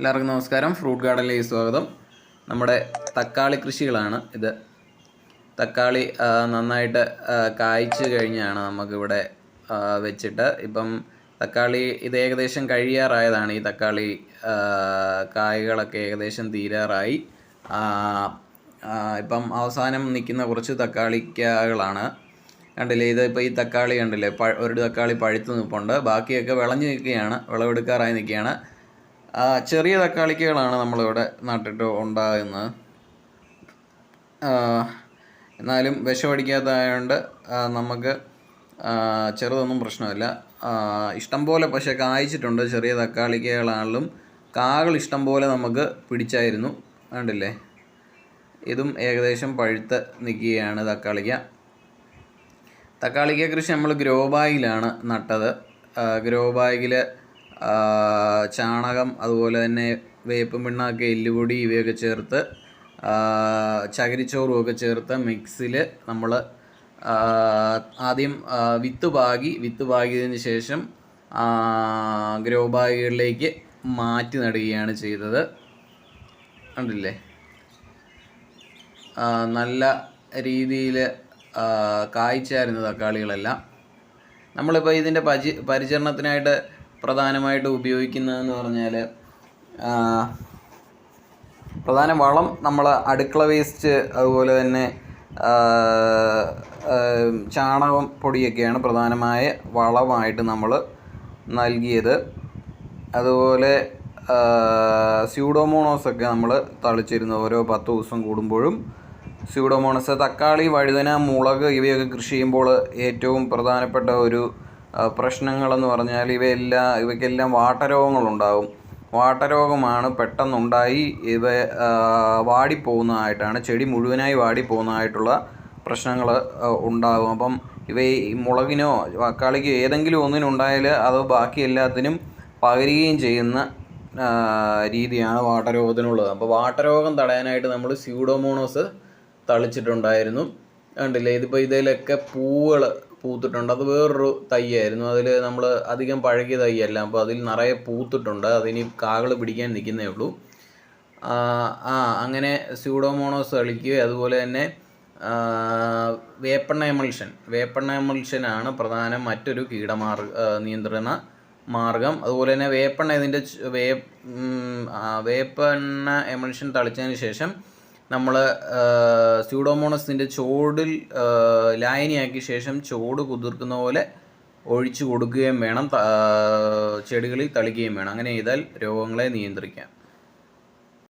എല്ലാവർക്കും നമസ്കാരം. ഫ്രൂട്ട് ഗാർഡനിലേക്ക് സ്വാഗതം. നമ്മുടെ തക്കാളി കൃഷികളാണ് ഇത്. തക്കാളി നന്നായിട്ട് കായ്ച്ച് കഴിഞ്ഞാണ് നമുക്കിവിടെ വെച്ചിട്ട്. ഇപ്പം തക്കാളി ഇത് ഏകദേശം കഴിയാറായതാണ്. ഈ തക്കാളി കായ്കളൊക്കെ ഏകദേശം തീരാറായി. ഇപ്പം അവസാനം നിൽക്കുന്ന കുറച്ച് തക്കാളിക്കാകളാണ്. കണ്ടില്ലേ ഇത് ഇപ്പോൾ ഈ തക്കാളി കണ്ടില്ലേ ഒരു തക്കാളി പഴുത്ത് നിൽപ്പുണ്ട് ബാക്കിയൊക്കെ വിളഞ്ഞു നിൽക്കുകയാണ് വിളവെടുക്കാറായി നിൽക്കുകയാണ്. ചെറിയ തക്കാളിക്കുകളാണ് നമ്മളിവിടെ നട്ടിട്ട് ഉണ്ടാകുന്നത്. എന്നാലും വിഷമടിക്കാത്തതായതുകൊണ്ട് നമുക്ക് ചെറുതൊന്നും പ്രശ്നമില്ല. ഇഷ്ടംപോലെ പക്ഷേ കായ്ച്ചിട്ടുണ്ട്. ചെറിയ തക്കാളിക്കകളാണെങ്കിലും കാകൾ ഇഷ്ടംപോലെ നമുക്ക് പിടിച്ചായിരുന്നു. കണ്ടില്ലേ? ഇതും ഏകദേശം പഴുത്ത് നിൽക്കുകയാണ് തക്കാളിക്ക. തക്കാളിക്ക കൃഷി നമ്മൾ ഗ്രോ ബാഗിലാണ് നട്ടത്. ഗ്രോ ബാഗിൽ ചാണകം അതുപോലെ തന്നെ വേപ്പും പിണ്ണാക്ക് എല്ലുപൊടി ഇവയൊക്കെ ചേർത്ത് ചകിരിച്ചോറും ഒക്കെ ചേർത്ത് മിക്സിൽ നമ്മൾ ആദ്യം വിത്ത് പാകി വിത്ത് പാകിയതിന് ശേഷം ഗ്രോ ബാഗുകളിലേക്ക് മാറ്റി നടുകയാണ് ചെയ്തത്. കണ്ടില്ലേ? നല്ല രീതിയിൽ കായ്ച്ചായിരുന്നു തക്കാളികളെല്ലാം. നമ്മളിപ്പോൾ ഇതിന്റെ പരി പരിചരണത്തിനായിട്ട് പ്രധാനമായിട്ട് ഉപയോഗിക്കുന്നതെന്ന് പറഞ്ഞാൽ പ്രധാന വളം നമ്മൾ അടുക്കള വേസ്റ്റ് അതുപോലെ തന്നെ ചാണകം പൊടിയൊക്കെയാണ് പ്രധാനമായ വളമായിട്ട് നമ്മൾ നൽകിയത്. അതുപോലെ സ്യൂഡോമോണോസ് ഒക്കെ നമ്മൾ തളിച്ചിരുന്നു ഓരോ പത്ത് ദിവസം കൂടുമ്പോഴും. സ്യൂഡോമോണസ് തക്കാളി വഴുതന മുളക് ഇവയൊക്കെ കൃഷി ചെയ്യുമ്പോൾ ഏറ്റവും പ്രധാനപ്പെട്ട ഒരു പ്രശ്നങ്ങളെന്ന് പറഞ്ഞാൽ ഇവയെല്ലാം ഇവയ്ക്കെല്ലാം വാട്ടരോഗങ്ങളുണ്ടാകും വാട്ടരോഗമാണ് പെട്ടെന്നുണ്ടായി ഇവ വാടിപ്പോകുന്നതായിട്ടാണ് ചെടി മുഴുവനായി വാടിപ്പോകുന്നതായിട്ടുള്ള പ്രശ്നങ്ങൾ ഉണ്ടാകും. അപ്പം ഇവ ഈ മുളകിനോ വക്കാളിക്കോ ഏതെങ്കിലും ഒന്നിനുണ്ടായാൽ അത് ബാക്കി എല്ലാത്തിനും പകരുകയും ചെയ്യുന്ന രീതിയാണ് വാട്ടരോഗത്തിനുള്ളത്. അപ്പോൾ വാട്ടരോഗം തടയാനായിട്ട് നമ്മൾ സ്യൂഡോമോണോസ് തളിച്ചിട്ടുണ്ടായിരുന്നു. കണ്ടില്ലേ? ഇതിപ്പോൾ ഇതിലൊക്കെ പൂവുകൾ പൂത്തിട്ടുണ്ട്. അത് വേറൊരു തൈയായിരുന്നു. അതിൽ നമ്മൾ അധികം പഴകിയ തൈയല്ല. അപ്പോൾ അതിൽ നിറയെ പൂത്തിട്ടുണ്ട്. അതിനി കാകൾ പിടിക്കാൻ നിൽക്കുന്നേ ഉള്ളൂ. ആ അങ്ങനെ സ്യൂഡോമോണോസ് കളിക്കുക അതുപോലെ തന്നെ വേപ്പണ്ണ എമൽഷൻ എമൾഷൻ എമൽഷനാണ് പ്രധാന മറ്റൊരു കീടമാർ നിയന്ത്രണ മാർഗം. അതുപോലെ തന്നെ വേപ്പണ്ണ ഇതിന്റെ വേ വേപ്പണ്ണ വേപ്പെണ്ണ എമൾഷൻ തളിച്ചതിന് ശേഷം നമ്മൾ സ്യൂഡോമോണസിന്റെ ചോടിൽ ലായനിയാക്കിയ ശേഷം ചോട് കുതിർക്കുന്ന പോലെ ഒഴിച്ചു കൊടുക്കുകയും വേണം ചെടികളിൽ തളിക്കുകയും വേണം. അങ്ങനെ ചെയ്താൽ രോഗങ്ങളെ നിയന്ത്രിക്കാം.